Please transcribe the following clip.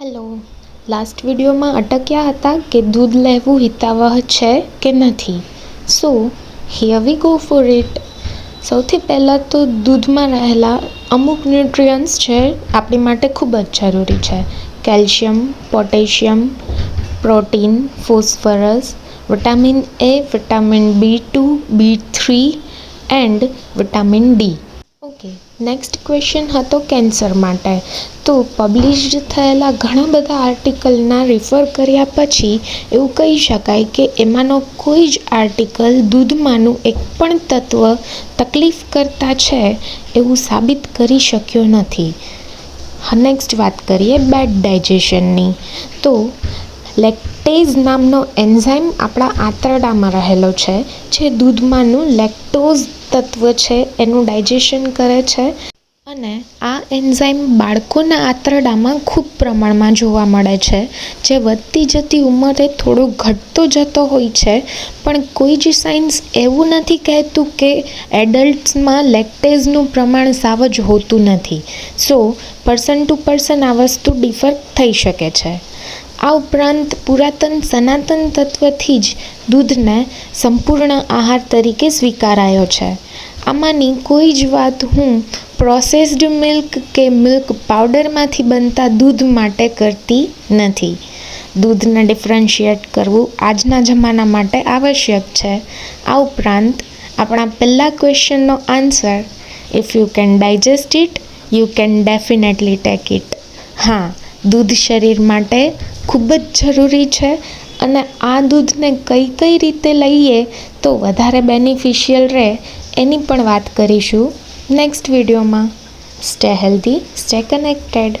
Hello last વિડીયોમાં અટક્યા હતા કે દૂધ લેવું હિતાવહ છે કે નથી. So here we go for it સૌથી પહેલાં તો દૂધમાં રહેલા અમુક ન્યુટ્રિયન્ટ્સ છે, આપણી માટે ખૂબ જ જરૂરી છે. Calcium, potassium, protein, phosphorus, vitamin A vitamin B two B three, and vitamin D okay next question હતો કેન્સર માટે. તો પબ્લિશ્ડ થયેલા ઘણા બધા આર્ટિકલના રિફર કર્યા પછી એવું કહી શકાય કે એમાંનો કોઈ જ આર્ટિકલ દૂધમાંનું એક પણ તત્વ તકલીફ કરતા છે એવું સાબિત કરી શક્યો નથી. નેક્સ્ટ વાત કરીએ બેડ ડાયજેશનની તો લેક્ટેઝ નામનો એન્ઝાઇમ આપણા આંતરડામાં રહેલો છે, જે દૂધમાંનું લેક્ટોઝ તત્વ છે, એનું ડાયજેશન કરે છે. અને આ એન્ઝાઇમ બાળકોના આંતરડામાં ખૂબ પ્રમાણમાં જોવા મળે છે, જે વધતી જતી ઉંમરે થોડો ઘટતો જતો હોય છે. પણ કોઈ જ સાયન્સ એવું નથી કહેતું કે એડલ્ટ્સમાં લેક્ટેઝનું પ્રમાણ સાવ જ હોતું નથી. સો, પર્સન ટુ પર્સન આ વસ્તુ ડિફર થઈ શકે છે. આ ઉપરાંત પુરાતન સનાતન તત્વથી જ દૂધને સંપૂર્ણ આહાર તરીકે સ્વીકારાયો છે. આમાંની કોઈ જ વાત હું પ્રોસેસ્ડ મિલ્ક કે મિલ્ક પાવડરમાંથી બનતા દૂધ માટે કરતી નથી. દૂધને ડિફરન્શિએટ કરવું આજના જમાના માટે આવશ્યક છે. આ ઉપરાંત આપણા પહેલા ક્વેશ્ચનનો answer if you can digest it you can definitely take it હા, દૂધ શરીર માટે ખૂબ જ જરૂરી છે અને આ દૂધને કઈ કઈ રીતે લઈએ તો વધારે બેનિફિશિયલ રહે એની પણ વાત કરીશું નેક્સ્ટ વિડીયોમાં. Stay healthy stay connected